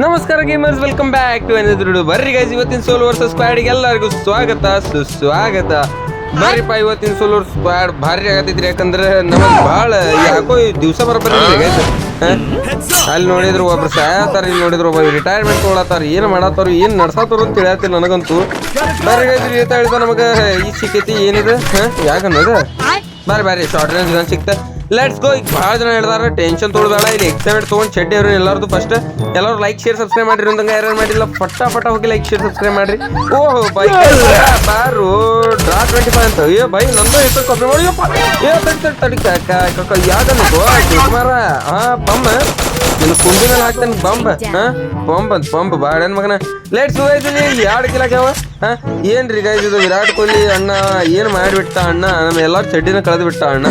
ನಮಸ್ಕಾರ gamers welcome back to ಎನಿದ್ರು ಬರ್ರಿ ಗೈಸ್ ಇವತ್ತಿನ ಸೋಲ್ ವರ್ಸಸ್ ಸ್ಕ್ವಾಡಿಗೆ ಎಲ್ಲರಿಗೂ ಸ್ವಾಗತ ಸುಸ್ವಾಗತ. ಬರ್ರಿಪ್ಪ ಇವತ್ತಿನ ಸೋಲ್ ವರ್ಸ್ ಸ್ಕ್ವಾಡ್ ಭಾರಿ ಆಗತೈತ್ರಿ ಯಾಕಂದ್ರೆ ನಮಗೆ ಭಾಳ ಯಾಕೋ ದಿವಸ ಬರಬರಿ ಗೈಸ್ ಅಲ್ಲಿ ನೋಡಿದ್ರು ಒಬ್ರು ಸಾಯತಾರ ಇಲ್ಲಿ ನೋಡಿದ್ರು ಒಬ್ಬ ರಿಟೈರ್ಮೆಂಟ್ ತೊಗೊಳತ್ತಾರ ಏನು ಮಾಡತ್ತಾರ ಏನು ನಡ್ಸಾತಾರ ಅಂತ ತಿಳಿಯತ್ತಿಲ್ಲ ನನಗಂತೂ. ಬರ್ರಿ ಗೈಸ್ ಇವತ್ತ ಹೇಳ್ತಾ ನಮಗ ಈ ಸಿಕ್ಕೈತಿ ಏನಿದೆ? ಯಾಕನ್ನೋದು? ಬಾರಿ ಬಾರಿ ಶಾರ್ಟ್ ರೇಂಜ್ ಗನ್ ಸಿಕ್ತ. ಲೆಟ್ಸ್ ಗೋ ಈಗ ಭಾಳ ಜನ ಹೇಳ್ದಾರ ಟೆನ್ಷನ್ ತೊಗೊಳ್ಬೇಡ ಇಲ್ಲಿ ಎಕ್ಸೈಟ್ ತೊಗೊಂಡು ಚಡ್ಡಿ ಅವ್ರಿ ಎಲ್ಲರದು ಫಸ್ಟ್ ಎಲ್ಲರೂ ಲೈಕ್ ಶೇರ್ ಸಬ್ಸ್ಕ್ರೈಬ್ ಮಾಡಿರಿ ಅಂದಂಗ ಯಾರು ಮಾಡಿಲ್ಲ ಪಟ್ಟ ಪಟ್ಟ ಹೋಗಿ ಲೈಕ್ ಶೇರ್ ಸಬ್ಸ್ಕ್ರೈಬ್ ಮಾಡ್ರಿ. ಓಹೋ ಬೈ. ಬಾರು ಡ್ರಾ ಟ್ವೆಂಟಿ ಫೈವ್ ಅಂತ. ಏ ಬೈ ನಂದು ಇಷ್ಟು ಕಾಪಿ ಮಾಡಿ. ಏ ತಡಿ ತಡಿ ತಡಿ. ಕಾಕ ಕಾಕ ಯಾಕನ್ನು ಮಾರ ಹಾ ಬಮ್ಮ. ನಿನ್ನ ಕುಂಡಿ ಮೇಲೆ ಹಾಕ್ತಾನೆ ಬಂಬ್. ಹಾ ಬಂಬ್ ಅಂತ ಬಂಬ್. ಬಾಡನ್ ಮಗನ. ಲೆಟ್ಸ್ ಗೋ ಇದೀನಿ ಎರಡು ಕಿಲ ಆಗ್ಯಾವ. ಹಾ ಏನ್ರಿ ಗೈಸ್ ಇದು ವಿರಾಟ್ ಕೊಹ್ಲಿ ಅಣ್ಣ ಏನ್ ಮಾಡಿಬಿಟ್ಟ ಅಣ್ಣ? ನಮ್ಮ ಎಲ್ಲಾರು ಚಡ್ಡಿನ ಕಳೆದು ಬಿಟ್ಟ ಅಣ್ಣ?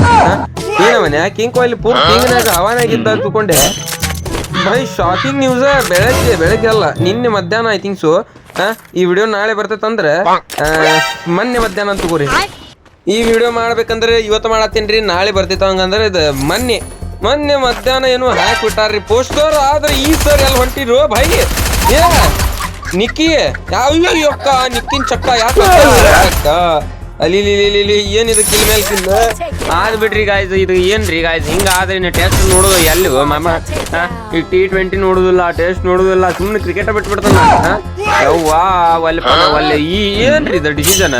ಏನವನ್? ಕಿಂಗ್ ಕೊಹ್ಲಿ ಪೂರ್ತಿ ಕಿಂಗ್ನಾಗ ಹವಾನಾಗಿದ್ದ ಅಂದ್ಕೊಂಡೆ ಬೈ ಶಾಕಿಂಗ್ ನ್ಯೂಸ್ ಬೆಳಗ್ಗೆ ಬೆಳಗ್ಗೆ ಅಲ್ಲ. ನಿನ್ನೆ ಮಧ್ಯಾಹ್ನ ಐ ಥಿಂಕ್ ಸೊ ಈ ವಿಡಿಯೋ ನಾಳೆ ಬರ್ತೈತಂದ್ರೆ ಮೊನ್ನೆ ಮಧ್ಯಾಹ್ನ ಅಂತ ತಗೋರಿ. ಈ ವಿಡಿಯೋ ಮಾಡ್ಬೇಕಂದ್ರೆ ಇವತ್ತು ಮಾಡತ್ತೀನ್ರಿ ನಾಳೆ ಬರ್ತೈತ ಹಂಗಂದ್ರೆ ಇದು ಮೊನ್ನೆ. ಮೊನ್ನೆ ಮಧ್ಯಾಹ್ನ ಏನು ಹಾಕ್ಬಿಟ್ಟಾರ್ರಿ ಪೋಸ್ಟರ್ ಆದ್ರೆ ಈ ಸರ್ ಎಲ್ಲಿ ಹೊಂಟಿರು ಭೈ ಏ ನಿಕ್ಕಿ ಯಾವ ಅಕ್ಕ ನಿಕ್ಕಿನ ಚಕ್ಕ ಯಾಕೆ ಅಲ್ಲಿ ಏನಿದು ಕಿಲ್ ಮೇಲೆ ಕಿಲ್? ಆದ್ ಬಿಡ್ರಿ ಗಾಯ್ಸ್ ಇದು ಏನ್ರಿ ಗಾಯ್ಸ್ ಹಿಂಗ ಆದ್ರೆ ಟೆಸ್ಟ್ ನೋಡೋದು ಎಲ್ಲಿ? ಮಾಮ ಈ ಟಿ ಟ್ವೆಂಟಿ ನೋಡುದಿಲ್ಲ ಟೆಸ್ಟ್ ನೋಡುದಿಲ್ಲ ಸುಮ್ಮನೆ ಕ್ರಿಕೆಟ್ ಬಿಟ್ಬಿಡ್ತಾನ? ಯವ್ವಾ ಒಲ್ಲೆ ಒಲ್ಲೆ ಈ ಏನ್ರಿ ಇದು ಡಿಸಿಷನ್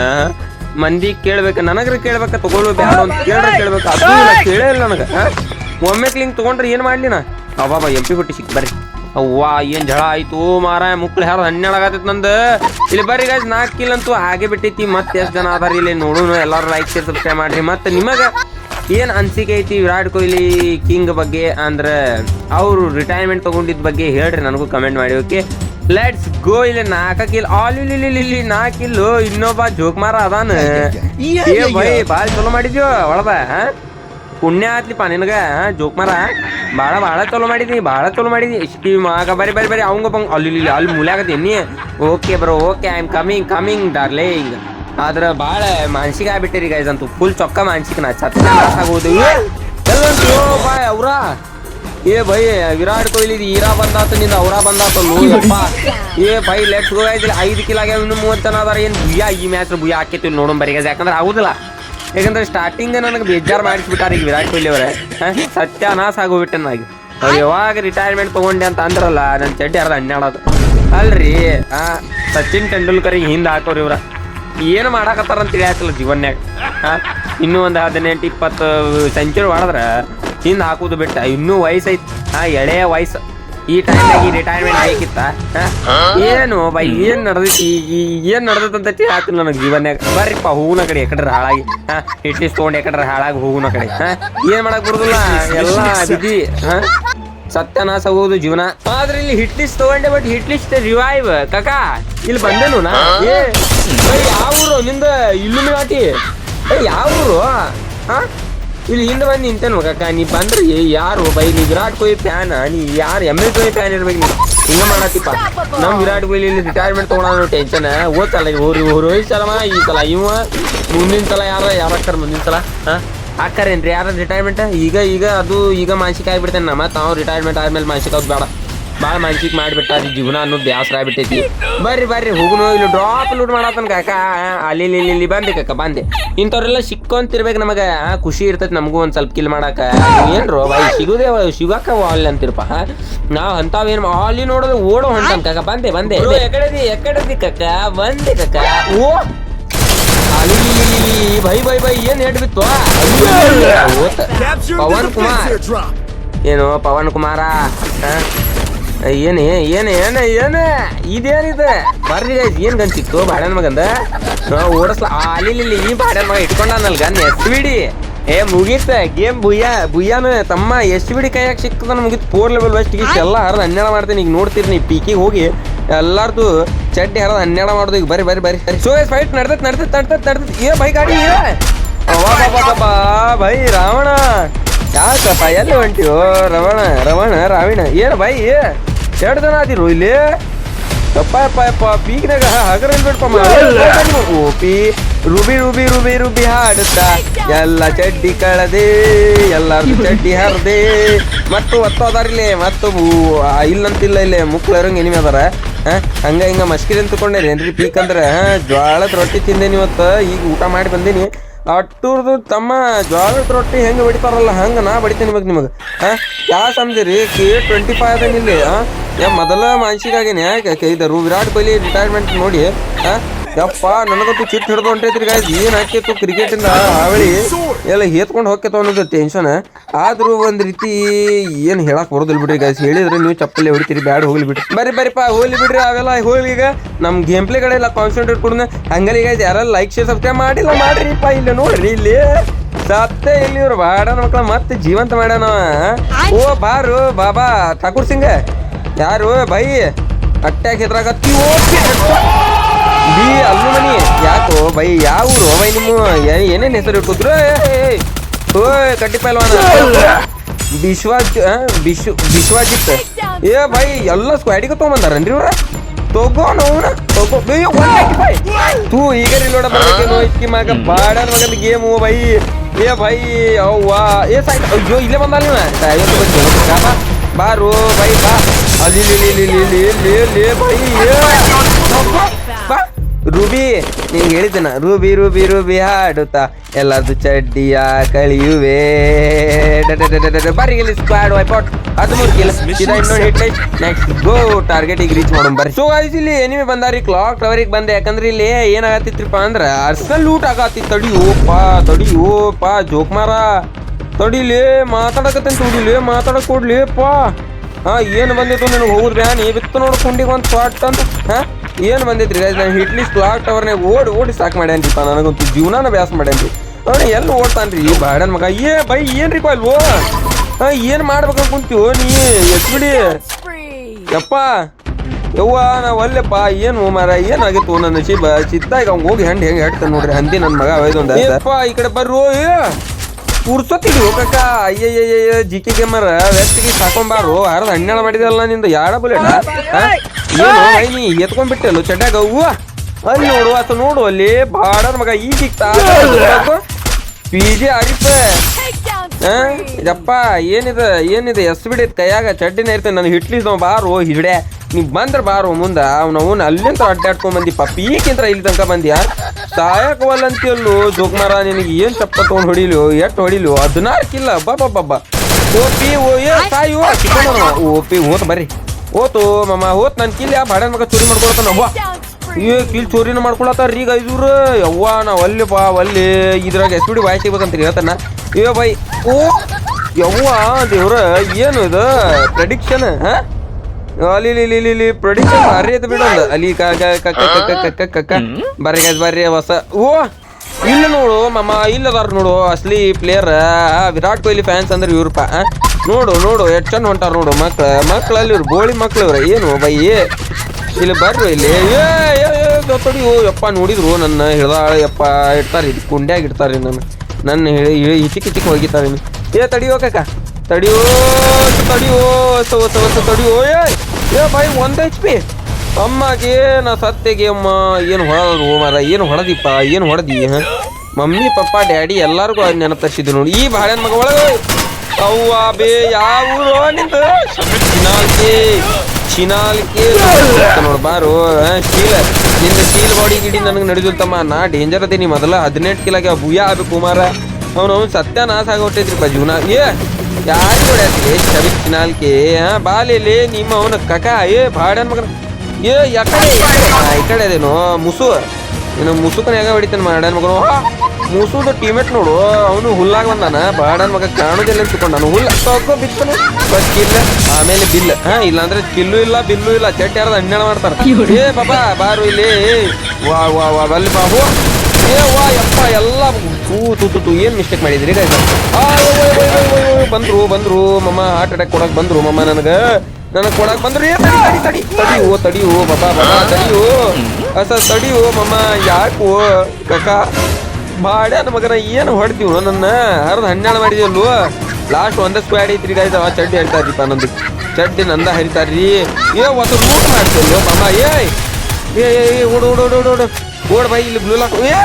ಮಂದಿ ಕೇಳ್ಬೇಕು, ನನಗ್ರಿ ಕೇಳ್ಬೇಕ ತಗೊಳ್ಳೋ ಬ್ಯಾಡ ಅಂತ ಕೇಳ್ರ ಕೇಳ್ಬೇಕು, ಅದು ಕೇಳೇ ಇಲ್ಲ ನನಗ. ಒಮ್ಮೆ ಕ್ಲಿಂಗ್ ತಗೊಂಡ್ರೆ ಏನ್ ಮಾಡ್ಲಿ ನಾ? ಅಬ್ಬಾ ಎಂ ಪಿ ಸಿಕ್ ಬರ್ರಿ. ಅವ್ವಾ ಏನ್ ಜಳ ಆಯ್ತು ಮಾರ ಮುಕ್ಳು ಹೇಳ ಹನ್ನೆರಡು ಆಗತೈತಿ ನಂದು ಇಲ್ಲಿ ಬರ್ರಿ ಗಾಯ್ಸ್ ನಾಲ್ಕು ಕಿಲ್ ಅಂತೂ ಹಾಗೆ ಬಿಟ್ಟೈತಿ ಮತ್ತೆ ಎಷ್ಟು ಜನ ಅದಾರ ಇಲ್ಲಿ ನೋಡೋಣ ಎಲ್ಲರೂ ಲೈಕ್ ಶೇರ್ ಸಬ್ಸ್ಕ್ರೈಬ್ ಮಾಡ್ರಿ ಮತ್ತೆ ನಿಮಗ ಏನ್ ಅನ್ಸಿಕೆ ಐತಿ ವಿರಾಟ್ ಕೊಹ್ಲಿ ಕಿಂಗ್ ಬಗ್ಗೆ ಅಂದ್ರೆ ಅವರು ರಿಟೈರ್ಮೆಂಟ್ ತಗೊಂಡಿದ್ ಬಗ್ಗೆ ಹೇಳ್ರಿ ನನಗೂ ಕಮೆಂಟ್ ಮಾಡಿ ಓಕೆ ಲೆಟ್ಸ್ ಗೋ ಇಲ್ಲಿ ನಾಲ್ಕ ಕಿಲ್ ಆಲ್ ಇಲ್ಲಿ ಇಲ್ಲಿ ನಾಲ್ಕು ಕಿಲ್ಲು ಇನ್ನೊಬ್ಬ ಜೋಕ್ಮಾರ ಅದಾನ ಏ ಬೈ ಭಾಳ ಚಲೋ ಮಾಡಿದ್ಯೋ ಒಳಬ ಹಾ ಪುಣ್ಯ ಆತ್ಲಿಪ್ಪ ನಿನಗ ಜೋಕ್ಮಾರ ಭಾಳ ಭಾಳ ಚಲೋ ಮಾಡಿದಿ ಭಾಳ ಚಲೋ ಮಾಡಿದಿ ಇಷ್ಟಿ ಮಗ ಬರಿ ಬರಿ ಬರಿ ಅವಂಗ ಬಂಗ್ ಅಲ್ಲಿ ಇಲ್ಲಿ ಅಲ್ಲಿ ಮೂಲ್ಯಾಗತಿ ನೀ okay bro okay I am coming coming darling ಆದ್ರ ಭಾಳ ಮಾನಸಿಕ ಆಗ್ಬಿಟ್ಟಿರಿ ಗೈಸ್ ಅಂತೂ ಫುಲ್ ಚೊಕ್ಕ ಮಾನಸಿಕ ನಾ ಸತ್ತ ಆಗೋದು ಎಲ್ಲಂತೂ ಬಾಯ್ ಅವ್ರ ಏ ಬೈ ವಿರಾಟ್ ಕೊಹ್ಲಿ ಈರಾ ಬಂದಾತ ನಿಂದ ಅವ್ರ ಬಂದಾತ ನೋಯಪ್ಪ ಏ ಬೈ ಲೆಟ್ಸ್ ಗೋ ಆಯ್ತಿಲ್ಲ ಐದು ಕಿಲ್ ಆಗ್ಯಾವ ಇನ್ನು ಮೂವತ್ತು ಜನ ಅದಾರ ಏನು ಬುಯ್ಯ ಈ ಮ್ಯಾಚ್ ಬುಯ್ಯ ಹಾಕೈತಿ ನೋಡೋಣ ಬರೀ guys. ಯಾಕಂದ್ರೆ ಆಗುದಿಲ್ಲ ಯಾಕಂದ್ರೆ ಸ್ಟಾರ್ಟಿಂಗ್ ನನಗೆ ಬೇಜಾರು ಮಾಡಿಸ್ಬಿಟ್ಟಾರ ಈಗ ವಿರಾಟ್ ಕೊಹ್ಲಿ ಅವರೇ. ಸತ್ಯ ಆಗೋಗ್ಬಿಟ್ಟೆ ನನಗೆ ಅವ್ರು ಯಾವಾಗ ರಿಟೈರ್ಮೆಂಟ್ ತಗೊಂಡೆ ಅಂತ ಅಂದ್ರಲ್ಲ ನನ್ನ ಚಡ್ಡಿ ಅರ್ಧ ಹನ್ನೆರಡು ಅಲ್ರಿ, ಆ, ಸಚಿನ್ ತೆಂಡೂಲ್ಕರ್ ಹಿಂದೆ ಹಾಕೋರಿ ಇವ್ರ. ಏನು ಮಾಡಾಕತ್ತಾರ ಅಂತ ತಿಳಿಯಾತಿಲ್ಲ ಜೀವನ್ಯಾಗ. ಹಾಂ? ಇನ್ನೂ ಒಂದು ಹದಿನೆಂಟು, ಇಪ್ಪತ್ತು ಸೆಂಚುರಿ ಮಾಡಿದ್ರೆ ಹಿಂದೆ ಹಾಕೋದು ಬಿಟ್ಟ. ಇನ್ನೂ ವಯಸ್ಸೈತಿ. ಹಾ, ಎಳೆಯ ವಯಸ್ಸು. ಈ ಟೈಮ್ನಾಗ ಈ ರಿಟೈರ್ಮೆಂಟ್ ಬೇಕಿತ್ತ? ಏನು ಬೈ ಏನ್ ನಡೆದೈತಿ? ಏನ್ ನಡೆದೈತಿ ಅಂತ ಹೇಳ್ತೀನಿ ನನಗೆ ಜೀವನ್ಯಾಗ. ಬರ್ರಿಪ್ಪ ಹೂವಿನ ಕಡೆ ಎಕಡ್ರ ಹಾಳಾಗಿ ಹಾ? ಇಟ್ಲಿಸ್ ತೊಗೊಂಡು ಎಕಡ್ರ ಹಾಳಾಗಿ ಹೂವಿನ ಕಡೆ ಹಾ? ಏನ್ ಮಾಡಕ್ ಬರುದಿಲ್ಲ ಎಲ್ಲ ಬಿಜಿ ಹಾ? ಸತ್ಯನಾಶ ಹೋಗುದು ಜೀವನ. ಆದ್ರೆ ಇಲ್ಲಿ ಹಿಟ್ ಲಿಸ್ಟ್ ತಗೊಂಡೆ ಬಟ್ ಹಿಟ್ ಲಿಸ್ಟ್ ರಿವೈವ್ ಕಕಾ ಇಲ್ಲಿ ಬಂದೇನು ನಾ? ಏ ಯಾವ ಊರು? ನಿಂದ ಇಲ್ಲುಮಿನಾಟಿ ಯಾವ ಊರು? ಹಾ? ಇಲ್ಲಿ ಹಿಂದೆ ಬಂದು ನಿಂತೇನು ಕಾಕ ನೀ ಬಂದ್ರಿ ಯಾರು? ಬೈ, ನೀ ವಿರಾಟ್ ಕೊಹ್ಲಿ ಫ್ಯಾನ್ ನೀ ಯಾರು? ಎಂ ಎಸ್ ಧೋನಿ ಫ್ಯಾನ್ ಇರ್ಬೇಕು ನೀ ಹಿಂಗ ಮಾಡತ್ತಿಪ್ಪ. ನಮ್ ವಿರಾಟ್ ಕೊಹ್ಲಿ ಇಲ್ಲಿ ರಿಟೈರ್ಮೆಂಟ್ ತಗೊಳೋ ಟೆನ್ಷನ್ ಊರಿ ರೋಹಿತ್ ಶರ್ಮಾ, ಈ ಸಲ ಇವ, ಮುಂದಿನ ಸಲ ಯಾರ? ಯಾರು ಹಾಕ್ತಾರ ಮುಂದಿನ ಸಲ? ಹಾಂ ಹಾಕ್ತಾರೇನ್ರಿ? ಯಾರ ರಿಟೈರ್ಮೆಂಟ್ ಈಗ ಈಗ ಅದು ಈಗ ಮಾನಸಿಕ ಆಗ್ಬಿಡ್ತೇನೆ ನಮ್ಮ ತಾವು ರಿಟೈರ್ಮೆಂಟ್ ಆದ್ಮೇಲೆ ಮಾನಸಿಕ ಬೇಡ. ಭಾಳ ಮನ್ಸಿಗೆ ಮಾಡಿಬಿಟ್ಟ ಅದು ಜೀವನ ಅನ್ನೋದು ಬ್ಯಾಸರ ಆಗ್ಬಿಟ್ಟೈತಿ. ಬರ್ರಿ ಬರ್ರಿ ಹೋಗುನು ಇಲ್ಲಿ ಡ್ರಾಪ್ ಲೂಟ್ ಮಾಡತ್ತನ ಕಾಕ. ಅಲ್ಲಿ ಇಲ್ಲಿ ಇಲ್ಲಿ ಬಂದೆ ಕಾಕ ಬಂದೆ. ಇಂಥವ್ರೆಲ್ಲ ಸಿಕ್ಕೊಂತಿರ್ಬೇಕು ನಮಗೆ. ಖುಷಿ ಇರ್ತೈತಿ ನಮಗೂ ಒಂದು ಸ್ವಲ್ಪ ಕಿಲ್ ಮಾಡಕ. ಏನ್ರು ಬಾಯಿ ಸಿಗುದೇ ಸಿಗಾಕ ಅಲ್ಲಿ ಅಂತಿರಪ್ಪ ನಾವು ಅಂತಾವೇನು ಅಲ್ಲಿ ನೋಡೋದು ಓಡೋ ಹೊಂಟನ್ ಕಾಕ ಬಂದೆ ಬಂದೆ. ಎಕಡೆದಿ ಎಕಡೆದಿ ಕಾಕ ಬಂದೆ ಕಾಕ. ಓ! ಅಲ್ಲಿ ಬೈ ಬೈ ಬೈ ಏನ್ ಹೇಳ್ಬಿತ್ತು. ಪವನ್ ಕುಮಾರ್. ಏನು ಪವನ್ ಕುಮಾರ? ಏನ್, ಏನೇ ಏನೇ ಏನೇ? ಇದೇನಿದೆ? ಬರ್ರಿ ಗೈಸ್ ಏನ್ ಗನ್ ಸಿಕ್ತು ಬಾಡನ್ ಮಗಂದ? ನಾವ್ ಓಡಿಸ್ಲ ಅಲ್ಲಿ ಈ ಬಾಡನ್ ಮಗ ಇಟ್ಕೊಂಡಾನಲ್ ಗನ್ ಎಸ್ ಬಿಡಿ ಏ, ಮುಗೀತ, ಗೇಮ್ ಬುಯ್ಯ, ಬುಯ್ಯಾನ ತಮ್ಮ ಎಷ್ಟು ಬಿಡಿ ಕೈಯಾಗ ಸಿಕ್ತದ ಮುಗೀತು ಪೋರ್ ಲೆವೆಲ್ ವೆಸ್ಟ್ ಗೀಸ್ ಎಲ್ಲ ಹರಿದು ಹನ್ನೆರಡು ಮಾಡ್ತೀನಿ, ಈಗ ನೋಡ್ತೀರಿ ನೀವು ಪೀಕಿಗೆ ಹೋಗಿ. ಎಲ್ಲಾರ್ದು ಚಡ್ಡಿ ಹರಿದು ಹನ್ನೆರಡು ಮಾಡೋದು, ಈಗ ಬರ್ರಿ ಬರ್ರಿ ಬರ್ರಿ. ಸೊ ಫೈಟ್ ನಡ್ದತ್ ನಡ್ದತ್ ನಡ್ದತ್ ನಡ್ದತ್. ಏ, ಬೈ ಗಾಡಿ, ಏ. ಬೈ ರಾವಣ. ಯಾಕಪ್ಪ ಎಲ್ಲಿ ಹೊಂಟಿವೋ ರವಣ ರವಣ, ರಾವಣ. ಏನ ಬೈ ಎರಡು ಜನ ಆದಿರು ಇಲ್ಲಿ. ಯಪ್ಪ ಯಪ್ಪ ಯಪ್ಪ ಪೀಕ್ನಾಗ ಹಗರ ಓಪಿ ರುಬಿ ರುಬಿ ರುಬಿ ರುಬಿ ಹಾಡುತ್ತಾ. ಎಲ್ಲ ಚಡ್ಡಿ ಕಳದೆ ಎಲ್ಲಾರ್ದು ಚಡ್ಡಿ ಹರದೆ. ಮತ್ತು ಒತ್ತು ಅದಾರಿಲ್ಲಿ ಮತ್ತು ಇಲ್ಲಂತಿಲ್ಲ ಇಲ್ಲಿ ಮುಕ್ಳು ಇರಂಗೆ ಅದಾರ. ಹಾ ಹಂಗ ಹಿಂಗ ಮಸ್ಕಿರಿ ಅಂತ ತಗೊಂಡೇರಿ ಏನ್ರಿ ಪೀಕ್ ಅಂದ್ರೆ? ಹಾ ಜ್ವಾಳದ ರೊಟ್ಟಿ ತಿಂದೇನಿ ಇವತ್ತು. ಈಗ ಊಟ ಮಾಡಿ ಬಂದೀನಿ. ಅಟ್ಟೂರ್ದು ತಮ್ಮ ಜ್ವಾಳದ ರೊಟ್ಟಿ ಹೆಂಗೆ ಬಡಿತಾರಲ್ಲ ಹಂಗೆ ನಾ ಬಡಿತೇನೆ ಇವಾಗ ನಿಮಗೆ. ಹಾ ಯಾ ಅಂದಿರಿ ಕೆ ಟ್ವೆಂಟಿ ಫೈವ್ ಅದೇನಿಲ್ಲ ಇಲ್ಲಿ ಹಾ? ಯಾ ಮೊದಲ ಮಾನಸಿಕಾಗೇನೆ ಯಾಕೆ? ಇದು ವಿರಾಟ್ ಕೊಹ್ಲಿ ರಿಟೈರ್ಮೆಂಟ್ ನೋಡಿ ಯಪ್ಪ, ನನಗಂತೂ ಚಿಟ್ ಹಿಡ್ದು ಹೊಂಟೈತ್ರಿ ಗಾಯ್ಸ್ ಏನ್ ಹಾಕಿತ್ತು ಕ್ರಿಕೆಟಿಂದ ಆವಳಿ ಎಲ್ಲ ಹೇತ್ಕೊಂಡು ಹೋಗ್ಯತ ಅನ್ನೋದು ಟೆನ್ಷನ್ ಆದ್ರೂ ಒಂದ್ ರೀತಿ ಏನ್ ಹೇಳಕ್ ಬರೋದಿಲ್ಲ ಬಿಡ್ರಿ ಗಾಯ್ಸ್ ಹೇಳಿದ್ರೆ ನೀವು ಚಪ್ಪಲಿ ಹೊಡಿತೀರಿ, ಬ್ಯಾಡ್ ಹೋಗ್ಲಿ ಬಿಡ್ರಿ. ಬರಿ ಬರ್ರಿಪ್ಪ, ಹೋಗ್ಲಿ ಬಿಡ್ರಿ ಅವೆಲ್ಲ ಹೋಗ್ಲಿ ಈಗ. ನಮ್ ಗೇಮ್ ಎಲ್ಲ ಕಾನ್ಸಂಟ್ರೇಟ್ ಕೊಡ್ ಹಂಗಲ್ಲಿ ಗಾಯ್ಸ್ ಯಾರ ಲೈಕ್ ಶೇರ್ ಸಬ್ಸ್ಕ್ರೈಬ್ ಮಾಡಿಲ್ಲ, ಮಾಡ್ರಿಪ್ಪ. ಇಲ್ಲ ನೋಡ್ರಿ, ಇಲ್ಲಿ ಸತ್ತೆ ಇಲ್ಲಿ ಇವ್ರು ಬಾಡನ ಮಕ್ಕಳ ಮತ್ತೆ ಜೀವಂತ ಮಾಡ್ಯಾನ ಓ, ಬಾರು, ಬಾಬಾ, ಠಾಕೂರ್ ಸಿಂಗ್. ಯಾರು ಬೈ ಅಟ್ಯಾಕ್ ಹೆದ್ರಾಗತ್ತಿ ಬಿ ಅಲ್ಲು ಮನಿ ಯಾಕೋ ಬೈ ಯಾವ ಊರು ಬೈ ನಿಮ್ಮ ಏ- ಏನೇನ್ ಹೆಸರು ಇಟ್ಟಿದ್ರು ಓಯ್ ಕಟ್ಟಿ ಪೈಲ್ವಾನ ವಿಶ್ವಾಜ್ ಆ, ವಿಶ್ವ ವಿಶ್ವಜಿತ್ ಏ ಬೈ ಎಲ್ಲ ಸ್ಕ್ವಾಡಿಗೆ ತೊಗೊಂಬಂದಾರನ್ರಿ ಇವ್ರ ತಗೋ ನೋವ್ನ ತಗೋ ಬೇಯ್ ಒನ್ ನೈಂಟಿ ಫೈವ್ ತೂ ಈಗ ನೋಡ ಬರ್ಬೇಕೇನೋ ಇಕ್ಕಿ ಮಗ ಬಾಡನ್ ಮಗದ ಗೇಮು ಬೈ ಏ ಬೈ ಅವ್ವಾ ಏ ಸಾಯ್ತು ಅಯ್ಯೋ ಇಲ್ಲೇ ಬಂದಾನ ನೀವ ಐವತ್ತು ಬಂದು ಬಾ ಬಾರು ಬೈ ಬಾ ಅಲ್ಲಿ ರೂಬಿ ನಿಂಗೆ ಹೇಳಿದ್ದೆನ ರೂಬಿ ರೂಬಿ ರೂಬಿ ಹಾಡುತ್ತಾ ಎಲ್ಲರದು ಚಡ್ಡಿಯ ಕಳಿಯುವೆ ಬರ್ರಿ ಇಲ್ಲಿ ಸ್ಕ್ವಾಡ್ ವೈಪೌಟ್ ಹದಿಮೂರು ಕಿಲ್ ಸೀದಾ ಇನ್ನೊಂದು ಹಿಟ್ ನೆಕ್ಸ್ಟ್ ಗೋ ಟಾರ್ಗೆಟ್ ಈಗ ರೀಚ್ ಮಾಡೋಣ ಬರ್ರಿ ಸೊ ಗೈಸ್ ಇಲ್ಲಿ ಎನಿಮೆ ಬಂದಾರಿ ಕ್ಲಾಕ್ ಟವರಿಗೆ ಬಂದೆ ಯಾಕಂದ್ರೆ ಇಲ್ಲಿ ಏನಾಗತ್ತಿತ್ರಿಪ್ಪ ಅಂದ್ರ ಅರ್ಸಲ್ ಲೂಟ್ ಆಗತ್ತಿ ತಡಿಯೋಪ್ಪ ತಡಿಯೋಪ್ಪ ಜೋಕ್ ಮಾರ ತಡಿಲಿ ಮಾತಾಡಕತ್ತಂತ ತಡಿಲಿ ಮಾತಾಡಕ್ ಕೊಡ್ಲಿಪ್ಪ ಹಾ, ಏನು ಬಂದಿತ್ತು ನಿನಗೆ ಹೋಗುದು ಬ್ಯಾನ್ ಏ ಬಿತ್ತು ನೋಡು ಕುಂಡಿಗೆ ಒಂದು ಸ್ವಾಟ್ ಅಂತ. ಹಾ, ಏನು ಬಂದಿದ್ರಿ ಗೈಸ್ ನಾನು ಹಿಟ್ಲಿ ಸ್ವಾಟ್ ಟವರ್ನಾಗ ಓಡಿ ಓಡಿ ಸಾಕು ಮಾಡ್ಯಾನ್ರಿಪ್ಪ ನನಗಂತೂ ಜೀವನಾನ ಬ್ಯಾಸ್ ಮಾಡ್ಯಾನ್ರಿ. ಅವ್ನು ಎಲ್ಲಿ ಓಡ್ತಾನ್ರಿ? ಈ ಬಾಡನ್ ಮಗ. ಏ, ಬೈ, ಏನ್ರಿ ಅಲ್ವೋ ಹಾ, ಏನು ಮಾಡ್ಬೇಕಂತ ಕುಂತೀವೋ ನೀ? ಎಸ್ ಬಿಡಿ. ಯಪ್ಪ. ಯವ್ವ, ನಾವು ಅಲ್ಲೆಪ್ಪ. ಏನು ಮಾರ ಏನಾಗಿತ್ತು ನನ್ನ ಶಿಬ ಚಿತ್ತಾಗ ಅವ್ನು ಹೋಗಿ ಹೆಂಡ್ ಹೆಂಗೆ ಹೇಳ್ತಾನೆ ನೋಡ್ರಿ? ಹಂದಿ ನನ್ನ ಮಗ ಒಯ್ದೊಂದ ಈ ಕಡೆ ಬರ್ರು ಪುರ್ಸೊತ್ತಿಗೆ ಹೋಗಕ್ಕ. ಅಯ್ಯಯ್ಯಯ್ಯ ಜಿ ಕೆ ಗೇಮರ್ ವ್ಯಕ್ತಿಗೆ ಸಾಕೊಂಬಾರು ಅರ್ಧ ಹನ್ನೆರಡು ಮಾಡಿದಲ್ಲ ನಿಂದು? ಯಾಡ ಬುಲೆಟ್ ಏನು ನೀ ಎತ್ಕೊಂಡ್ಬಿಟ್ಟೆಲ್ಲ ಚಡ್ಡಾಗ ಹೂವ? ಅಲ್ಲಿ ನೋಡು, ಆತ ನೋಡು, ಅಲ್ಲಿ ಬಾಡರ್ ಮಗ ಈಗ ಪಿ ಜಿ ಆಗಿತ್ತೆ? ಇದಪ್ಪ ಏನಿದೆ ಏನಿದೆ? ಎಸ್ ಬಿಡಿ ಕೈಯಾಗ, ಚಡ್ಡಿನ ಇರ್ತೇನೆ, ನಾನು ಹಿಟ್ಲಿಸ್ ನಾವು ಬಾರು, ಹಿಡ್ಯಾ. ನೀ ಬಂದ್ರ ಬಾರು ಮುಂದ ಅವ್ನ ಅವ್ನ ಅಲ್ಲಿಂದ ಅಡ್ಡಾಡ್ಕೊಂಡ್ ಬಂದಿಪ್ಪ ಪೀಕಿಂತ್ರ ಇಲ್ಲಿ ತನಕ ಬಂದ್ಯಾ ಸಾಯಕವಲ್ಲ ಅಂತೀಯಲ್ಲೋ ಜೋಕ್ಮಾರ ನಿನಗೆ ಏನ್ ಚಪ್ಪ ತಗೊಂಡ್ ಹೊಡಿಲು ಎಟ್ ಹೊಡಿಲು ಹದಿನಾರು ಕಿಲ್ಲ ಬಾಬಾ ಬಾಬಾ ಓ ಪಿ ಓ ಏ ತಾಯಿ ಓ ಚಿಕ್ಕಮ್ಮ ಓಪಿ ಓತ್ ಬರ್ರಿ. ಓತು ಮಮ್ಮ ಓತ್ ನನ್ ಕಿಲ್ ಯಾ ಬಾಡನ್ ಮಗ ಚೋರಿ ಮಾಡ್ಕೊಳತಾನ ಅವ್ವ. ಏ ಕಿಲ್ ಚೋರಿನ ಮಾಡ್ಕೊಳತ್ತಾರ ಈಗ ಐದೂರು? ಯವ್ವ ನಾವ್ ಅಲ್ಲಿ ಬಾ ಅಲ್ಲಿ. ಇದ್ರಾಗ ಎಸ್ ಬಿಡಿ ವಾಯ್ಸ್ ಸಿಗ್ಬೇಕಂತ ಹೇಳ್ತಾನ. ಏ ಬೈ ಓ ಯವ್ವ ದೇವ್ರ ಏನು ಇದು? ಪ್ರೆಡಿಕ್ಷನ್ ಹಾ? ಅಲ್ಲಿ ಇಲ್ಲಿ ಇಲ್ಲಿ ಇಲ್ಲಿ ಪ್ರೊಡಿಕ್ಷನ್ ಭಾರಿ ಅದು ಬಿಡೋದು. ಅಲ್ಲಿ ಕಕ್ಕ ಕಕ್ಕ ಬರ್ರಿ ಗೈಸ್ ಬರ್ರಿ ಹೊಸ. ಓ ಇಲ್ಲ ನೋಡು ಮಮ್ಮ ಇಲ್ಲದಾರ ನೋಡು ಅಸಲಿ ಪ್ಲೇಯರ್ ವಿರಾಟ್ ಕೊಹ್ಲಿ ಫ್ಯಾನ್ಸ್ ಅಂದ್ರೆ ಇವ್ರಪ್ಪ ನೋಡು ನೋಡು ಎಷ್ಟು ಚಂದ ಹೊಂಟಾರ ನೋಡು ಮಕ್ಳು ಮಕ್ಳಲ್ಲಿ ಇವ್ರು ಗೋಳಿ ಮಕ್ಳು ಇವ್ರ ಏನು ಬೈ ಇಲ್ಲಿ ಬರ್ರಿ ಇಲ್ಲಿ. ಏ ಏ ತಡಿ ಯಪ್ಪ ನೋಡಿದ್ರು ನನ್ನ ಹಿಡ್ದಾಳ ಯಪ್ಪ ಇಡ್ತಾರೆ ಕುಂಡ್ಯಾಗ ಇಡ್ತಾರೆ ನನ್ನ ನನ್ನ ಹಿಚಿ ಕಿಚಿಕ್ ಹೋಗಿತಾರೆ ಏ ತಡಿಯೋ ಕಕ್ಕ ತಡಿಯೋ ತಡಿಯೋ, ಹೊಸ ಹೊಸ ಹೊಸ ತಡಿಯೋ. ಏ ಏ ಒಂದು ಎಚ್ ಪಿ ಅಮ್ಮಗೆ ನಾ ಸತ್ತೆಗೆ, ಅಮ್ಮ, ಏನು ಹೊಡೆದ್ರು ಮಾರ, ಏನು ಹೊಡೆದಿಪ್ಪ ಏನು ಹೊಡೆದಿ ಮಮ್ಮಿ, ಪಪ್ಪ, ಡ್ಯಾಡಿ ಎಲ್ಲರಿಗೂ ಅದ್ ನೆನಪು ತರಿಸಿದ್ರು ನೋಡಿ. ಈ ಬಾಳೆ ಮಗ ಒಳಗೆ ಅವ್ವ, ಬೇ ಯಾವ ನಿಂದು? ಚಿನಾಲ್ಕಿ, ಚಿನಾಲ್ಕೆ. ನೋಡು, ಬಾರು ಶೀಲ. ನಿಂದ ಸ್ಟೀಲ್ ಬಾಡಿ ಗಿಡಿ ನನಗೆ ನಡೆದಿಲ್ತಮ್ಮ ನಾ ಡೇಂಜರ್ ಅದೇನಿ ಮೊದಲ ಹದಿನೆಂಟು ಕಿಲಾಗೆ ಭೂಯ ಆಗ್ಬೇಕು ಕುಮಾರ ಅವನು ಅವನು ಸತ್ಯನಾಶ ಆಗೋಟೈತ್ರಿಪ್ಪ ಜೀವನ. ಏ ಯಾರು ಹೊಡ್ಯಾತಿ ಶಬಿಕ್ ಚಿನಾಲ್ಕೆ ಹಾ ಬಾಲೇಲಿ ನಿಮ್ಮ ಅವನ ಕಕ ಏ ಬಾಡನ್ ಮಗನ. ಏ ಯಾಕಡೆ ಈ ಕಡೆ ಅದೇನು ಮುಸು. ಇನ್ನು ಮುಸುಕನ ಯಾಗ ಹೊಡಿತಾನೆ ಮಾಡನ್ ಮಗನು. ಮುಸುದು ಟೀಮೇಟ್ ನೋಡು ಅವನು ಹುಲ್ಲಾಗ ಬಂದಾನ. ಬಾಡನ್ ಮಗ ಕಾಣೋದಿಲ್ಲ ಅಂತ ನಾನು ಹುಲ್ಲ ತಗೋ ಬಿತ್ತನು ಕಿಲ್ ಆಮೇಲೆ ಬಿಲ್ ಹಾ ಇಲ್ಲಾಂದ್ರೆ ಕಿಲ್ಲು ಇಲ್ಲ ಬಿಲ್ಲು ಇಲ್ಲ. ಚಟ್ ಯಾರದ ಹನ್ನೆರಡು ಮಾಡ್ತಾರ. ಏ ಬಾಬಾ ಬಾರು ಇಲ್ಲಿ ವಾ ವಾ ವಾ ಅಲ್ಲಿ ಬಾಬು. ಏ ವಾ ಯಪ್ಪ ಎಲ್ಲ ತೂ ತೂ ತೂ ತೂ ಏನು ಮಿಸ್ಟೇಕ್ ಮಾಡಿದ್ರಿ ಓಯ್, ಬಂದ್ರು ಬಂದ್ರು. ಮಮ್ಮ ಹಾರ್ಟ್ ಅಟ್ಯಾಕ್ ಕೊಡಕ್ ಬಂದ್ರು ಮಮ್ಮ ನನಗೆ. ನನಗೆ ಕೊಡಕ್ ಬಂದ್ರು. ತಡಿ ತಡಿ ತಡಿ ತಡಿ ಓ ತಡಿ ಓ ಬಾಬಾ ಬಾಬಾ ತಡಿ ಓ ಅಸ ತಡಿ ಓ ಮಮ್ಮ ಯಾಕೋ ಕಕ್ಕ ಬಾಡ್ಯಾನ ಮಗನ ಏನು ಹೊಡ್ತೀವಿ ನನ್ನ? ಅರ್ಧ ಹನ್ನೆರಡು ಮಾಡಿದ್ವಲ್ವ ಲಾಸ್ಟ್ ಒಂದ ಸ್ಕ್ವಾಡ್ ಐತ್ರಿ ಗಾಯ್ಸ್ ಅವ ಚಡ್ಡಿ ಹರಿತಾರ್ರಿಪ್ಪ ನಂದು. ಚಡ್ಡಿ ನಂದ ಹರಿತಾರ್ರಿ ಏ ಒಂದು ರೂಟ್ ಮಾಡ್ತೀವಿ ಮಮ್ಮ? ಏಯ್ ಏ ಓಡು ಓಡು ಓಡು ಓಡು ಓಡ್. ಬೈ ಇಲ್ಲಿ ಬ್ಲೂ ಲಾಕ್ ಏ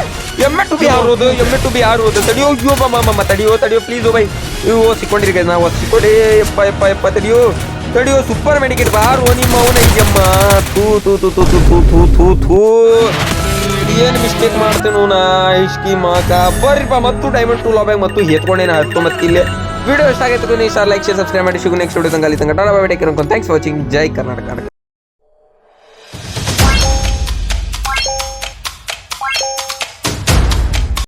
ಎಮ್ಮೆ ಟು ಬಿ ಆರೋದು ಎಮ್ಮೆ ಟು ಬಿ ಆರೋದು ತಡಿಯೋ ಅಯ್ಯೋ ಮಮ್ಮ ತಡಿಯೋ ತಡಿಯೋ ಪ್ಲೀಸ್ ಬೈ ಇವು ಸಿಕ್ಕೊಂಡಿರಿ ನಾವು ಸಿಕ್ಕೊಂಡಿ ಎಪ್ಪ ಎಪ್ಪ ಎಪ್ಪ, ತಡಿಯೋ. ತಡಿಯೋ ಸೂಪರ್ ಮೆಡಿಕೇಟ್ ಬಾರೋ ನಿಮ್ಮ ಅವನ ಅಯ್ಯಮ್ಮ ಥೂ ತೂ ತೂ ತೂ ತೂ ತೂ ತೂ ತೂ ಥೂ. ಏನು ಮಿಸ್ಟೇಕ್ ಮಾಡ್ತೇನು ನಾ ಇಷ್ಕಿ ಮಾಕ. ಬರ್ರಿಪ್ಪ ಮತ್ತು ಡೈಮಂಡ್ ಟೂ ಲಾಬ್ಯಾಗ ಮತ್ತು ಎತ್ಕೊಂಡೇನ ಹತ್ತು ಮತ್ತೆ ಇಲ್ಲಿ. ವಿಡಿಯೋ ಇಷ್ಟ ಆಗೈತೆ ಸರ್ ಲೈಕ್ ಶೇರ್ ಸಬ್ಸ್ಕ್ರೈಬ್ ಮಾಡಿ. ಸಿಗು ನೆಕ್ಸ್ಟ್ ವಿಡಿಯೋ ತಂಗ ಅಲ್ಲಿ ತಂಗ ಟಾಟಾ ಬೈ ಟೇಕ್ ಥ್ಯಾಂಕ್ಸ್ ವಾಚಿಂಗ್ ಜೈ ಕರ್ನಾಟಕ.